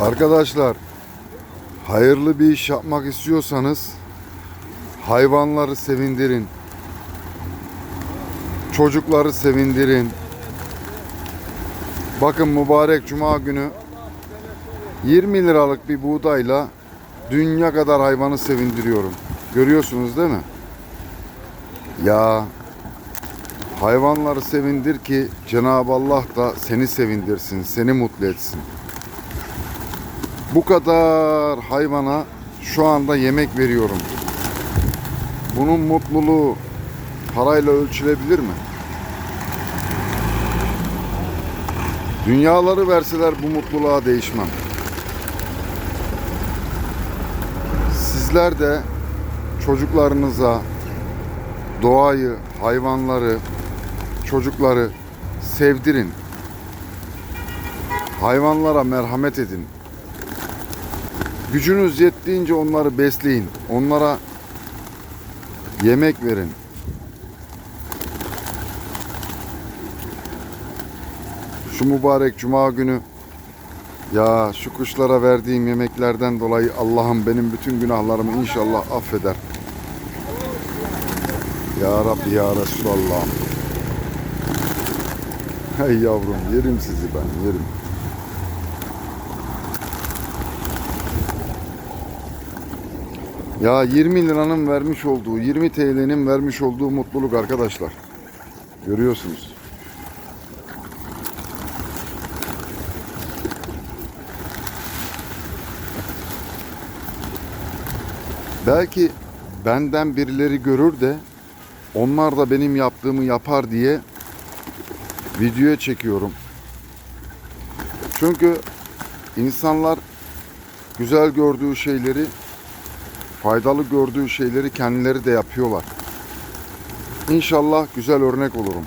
Arkadaşlar hayırlı bir iş yapmak istiyorsanız hayvanları sevindirin. Çocukları sevindirin. Bakın mübarek cuma günü 20 liralık bir buğdayla dünya kadar hayvanı sevindiriyorum. Görüyorsunuz değil mi? Ya hayvanları sevindir ki Cenab-ı Allah da seni sevindirsin, seni mutlu etsin. Bu kadar hayvana şu anda yemek veriyorum. Bunun mutluluğu parayla ölçülebilir mi? Dünyaları verseler bu mutluluğa değişmem. Sizler de çocuklarınıza doğayı, hayvanları, çocukları sevdirin. Hayvanlara merhamet edin. Gücünüz yettiğince onları besleyin. Onlara yemek verin. Şu mübarek cuma günü ya şu kuşlara verdiğim yemeklerden dolayı Allah'ım benim bütün günahlarımı inşallah affeder. Ya Rabbi ya Resulallah. Hey yavrum yerim sizi ben yerim. Ya 20 liranın vermiş olduğu, 20 TL'nin vermiş olduğu mutluluk arkadaşlar. Görüyorsunuz. Belki benden birileri görür de onlar da benim yaptığımı yapar diye videoya çekiyorum. Çünkü insanlar güzel gördüğü şeyleri, faydalı gördüğü şeyleri kendileri de yapıyorlar. İnşallah güzel örnek olurum.